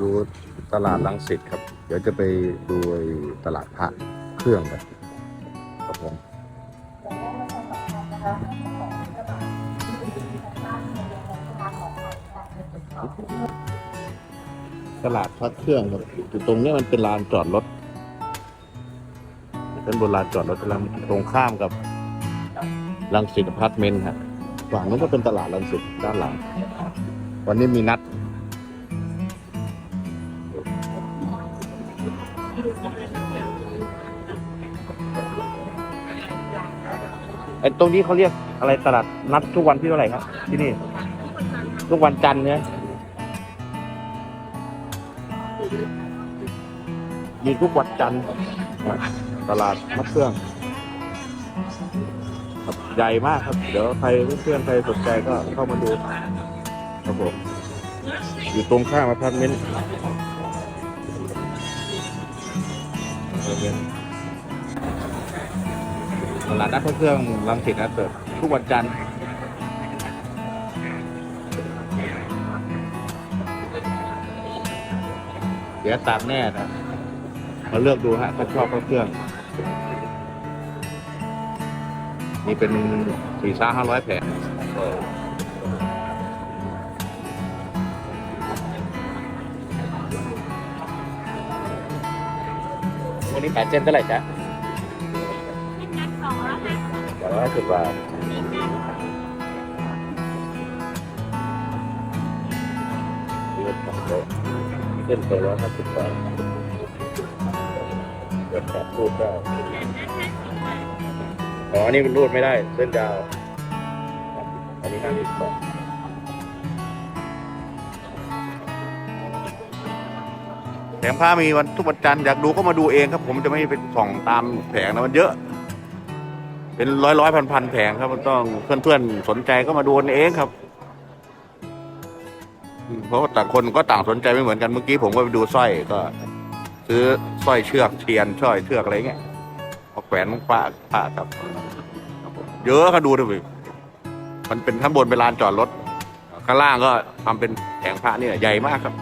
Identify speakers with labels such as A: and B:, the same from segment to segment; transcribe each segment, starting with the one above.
A: ดูตลาดลังสิตครับ เดี๋ยวจะไปดูไอ้ตลาดพระเครื่องกันครับผมตลาดพระเครื่องครับอยู่ตรงนี้มันเป็นลานจอดรถเป็นบนลานจอดรถกำลังตรงข้ามกับลังสิตพาร์ตเมนต์ฮะฝั่งนู้นก็เป็นตลาดลังสิตด้านหลัง วันนี้มีนัด ไอ้ตรงนี้เขาเรียกอะไรตลาดนัดทุกวันที่เท่าไหร่ครับ ที่นี่ ทุกวันจันทร์เนี่ยมีทุกวันจันทร์ตลาดมัดเครื่องครับใหญ่มากครับ เดี๋ยวใครเพื่อนใครสนใจก็เข้ามาดู ครับผม อยู่ตรงข้ามอพาร์ตเมนต์ ตลาดนัดพระเครื่องรังสิตนะเปิดทุกวันจันทร์เดี๋ยวตามแน่นะมาเลือกดูฮะถ้าชอบก็เครื่อง นี่เป็นสี่ซ่าห้าร้อยแผง วันนี้ขายเส้นเท่าไหร่จ๊ะสองร้อยห้าสิบบาทเลือดสองโลเส้นตัวร้อยห้าสิบบาทเกิดแบบรูดได้อ๋อนี่มันรูดไม่ได้ เส้นยาว อันนี้ห้าสิบบาท งผ้ามีวันทุกวันจันทร์อยากดูก็มาดูเองครับ ผมจะไม่เป็นส่องตามแผงนะมันเยอะ เป็นร้อยร้อยพันพันแผงครับมันต้องเพื่อนๆสนใจก็มาดูเองครับเพราะต่างคนก็ต่างสนใจไม่เหมือนกันเมื่อกี้ผมก็ไปดูสร้อยก็ ซื้อสร้อยเชือกเทียนสร้อยเชือกอะไรเงี้ยเอาแขวนพระพระครับ เยอะก็ดูดิมันเป็นข้างบนเป็นลานจอดรถข้างล่างก็ทำเป็นแผงพระเนี่ยใหญ่มากครับ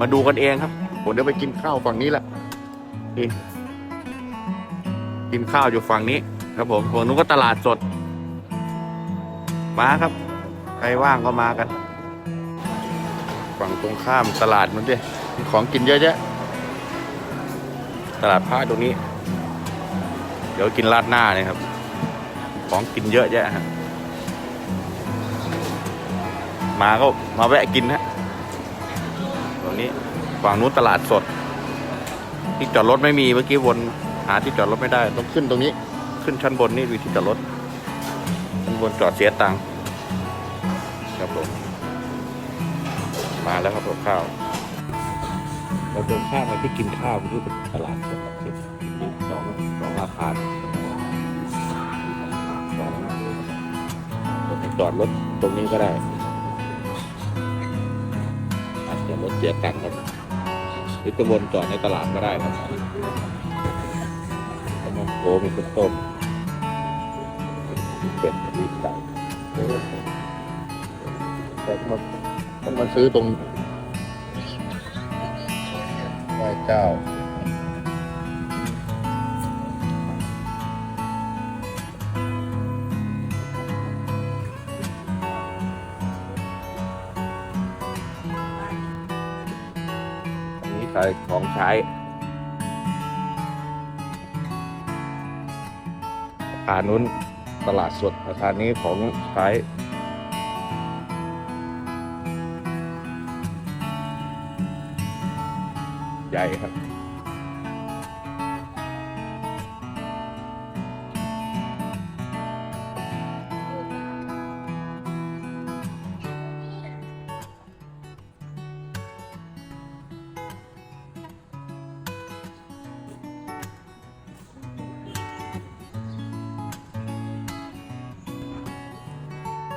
A: มาดูกันเองครับ ผมเดี๋ยวไปกินข้าวฝั่งนี้แหละนี่กินข้าวอยู่ฝั่งนี้ ครับผมฝั่งนู้นก็ตลาดสด มาครับ ใครว่างก็มากัน ฝั่งตรงข้ามตลาดมันดิมีของกินเยอะแยะ ตลาดผ้าตรงนี้ เดี๋ยวกินราดหน้าเนี่ยครับ ของกินเยอะแยะฮะมาก็มาแวะกินฮะตรงนี้ ฝั่งนู้นตลาดสด ที่จอดรถไม่มีเมื่อกี้วนหาที่จอดรถไม่ได้ ต้องขึ้นตรงนี้ ขึ้นชั้นบนนี่มีที่จอดรถชั้นบนจอดเสียตังค์ครับผมมาแล้วครับผมข้าวเราเดินข้ามไปที่กินข้าวที่เป็นตลาดสดสองสองอาคารสองจอดรถตรงนี้ก็ได้อาจจะรถเสียตังค์ครับ หรือจะวนจอดในตลาดก็ได้ครับโอ้มีข้าวต้มเป็ดมีไก่แต่ต้องต้องมาซื้อตรงไหว้เจ้า อันนี้ขายของใช้อาคารนู้นตลาดสดอาคารนี้ของใช้ใหญ่ครับ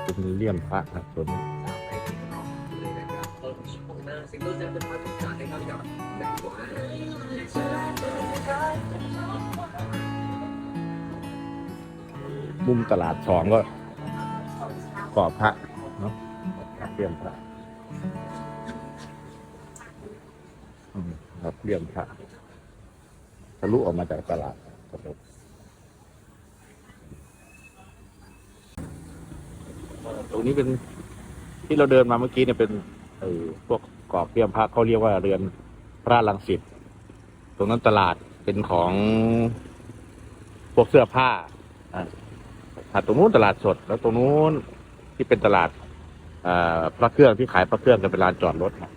A: เป็นเลี่ยมพระครับส่วนี้มุมตลาดสองก็ก่อพระเนาะเตรียมพระครับเลี่ยมพระทะลุออกมาจากตลาดครับผมตรง นี้เป็นที่เราเดินมาเมื่อกี้เนี่ยเป็นไอ้พวกกรอบเลี่ยมพระเขาเรียกว่าเรือนพระลังสิตตรงนั้นตลาดเป็นของพวกเสื้อผ้าอ่าตรงนู้นตลาดสด แล้วตรงนู้นที่เป็นตลาดอ่าพระเครื่องที่ขายพระเครื่องกันเป็นลานจอดรถนะ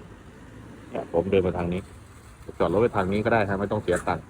A: เนี่ยผมเดินมาทางนี้ จอดรถไปทางนี้ก็ได้ครับไม่ต้องเสียตังค์